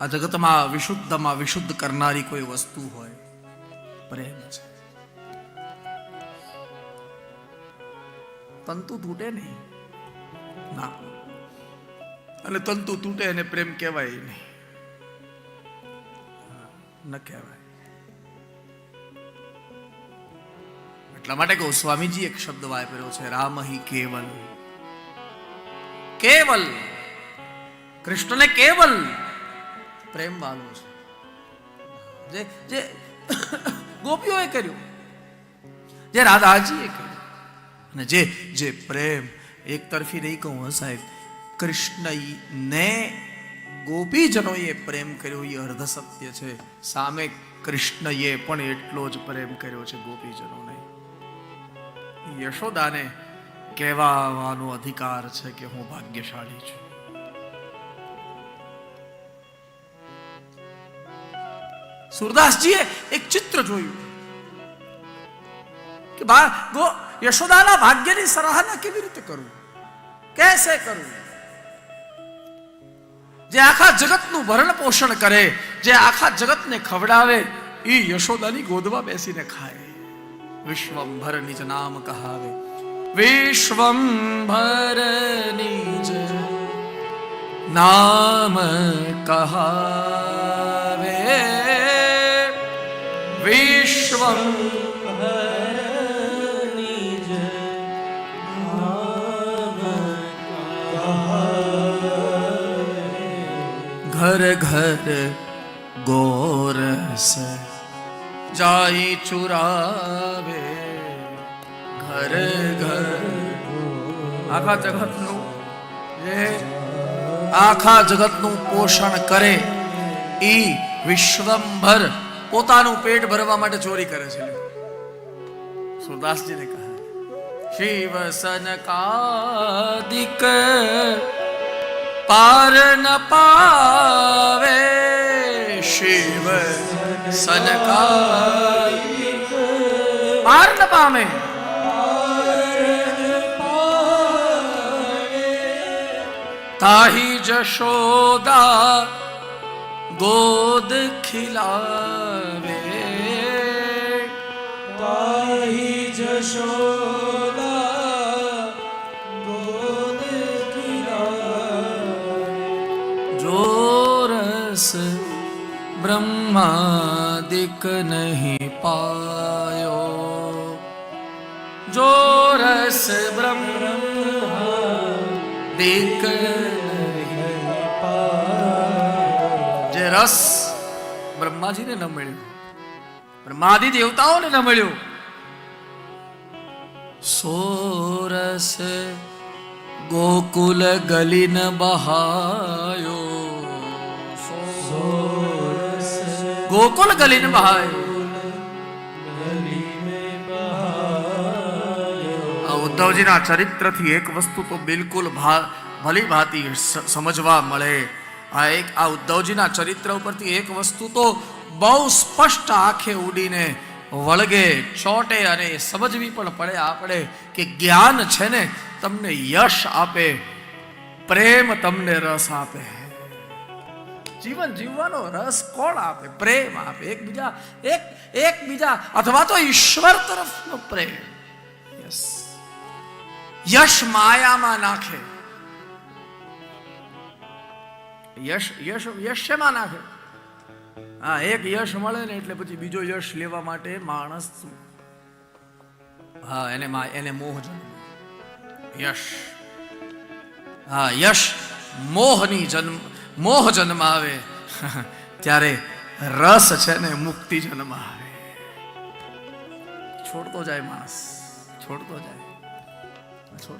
આ જગતમાં વિશુદ્ધમાં વિશુદ્ધ કરનારી કોઈ વસ્તુ હોય પ્રેમ છે તંતુ તૂટે નહીં ના અને તંતુ તૂટે એને પ્રેમ કહેવાય નહીં ન કહેવાય એટલા માટે કહું સ્વામીજી એક શબ્દ વાપર્યો છે રામ હિ કેવલ કેવલ કૃષ્ણને કેવલ પ્રેમવાળો છે જે જે ગોપીઓએ કર્યું જે રાધાજીએ કર્યું અને જે જે પ્રેમ એક તરફી નહીં કહું સાહેબ ને ગોપીજનોએ પ્રેમ કર્યો એ અર્ધ સત્ય છે સામે કૃષ્ણએ પણ એટલો જ પ્રેમ કર્યો છે ગોપીજનોને યશોદાને કહેવાનો અધિકાર છે કે હું ભાગ્યશાળી છું સૂરદાસજીએ એક ચિત્ર જોયું કે બા યશોદાના ભાગ્યની સરાહના કેવી રીતે કરવું કેસે કરવું જે આખા જગતનું ભરણ પોષણ કરે જે આખા જગતને ખવડાવે એ યશોદાની ગોદમાં બેસીને ખાય વિશ્વંભર નિજ નામ કહાવે વિશ્વંભર નિજ નામ કહાવે घर घर गोर से जाई चुरावे घर घर आखा जगत नु आखा जगत नु पोषण करे ई विश्वंभर પોતાનું પેટ ભરવા માટે ચોરી કરે છે સરદાસજીએ કહા શિવ સનકાदिक पारણ પાવે શિવ સનકાदिक पारણ પામે તાહી જશોદા गोद खिलावे ताही जशो गोद दिक जो रस नहीं पायो जो रस ब्रह्म दिक रस ब्रह्मा जी ने न મળ્યો પરમાધી દેવતાઓને ન મળ્યો સોરસ ગોકુલ ગલીન બહાયો સોરસ ગોકુલ ગલીન બહાયો ગલી મે બહાયો આ उद्धव जी ના ચરિત્ર થી એક વસ્તુ તો બિલકુલ ભલી ભાતી સમજવા મળે આ એક આ ઉદ્ધવજીના ચરિત્ર ઉપરથી એક વસ્તુ તો બહુ સ્પષ્ટ આંખે ઉડીને વળગે ચોટે અને સમજવી પણ પડે આપણે કે જ્ઞાન છે ને તમને યશ આપે પ્રેમ તમને રસ આપે જીવન જીવવાનો રસ કોણ આપે પ્રેમ આપે એકબીજા એક એકબીજા અથવા તો ઈશ્વર તરફનો પ્રેમ યશ માયામાં નાખે યશ યશ યશ નાખે હા એક યશ મળે ને એટલે પછી બીજો યશ લેવા માટે માણસ હા એને એને મોહ જન્મ યશ હા યશ મોહની જન્મ મોહ જન્મ આવે ત્યારે રસ છે ને મુક્તિ જન્મ આવે છોડતો જાય માણસ છોડતો જાય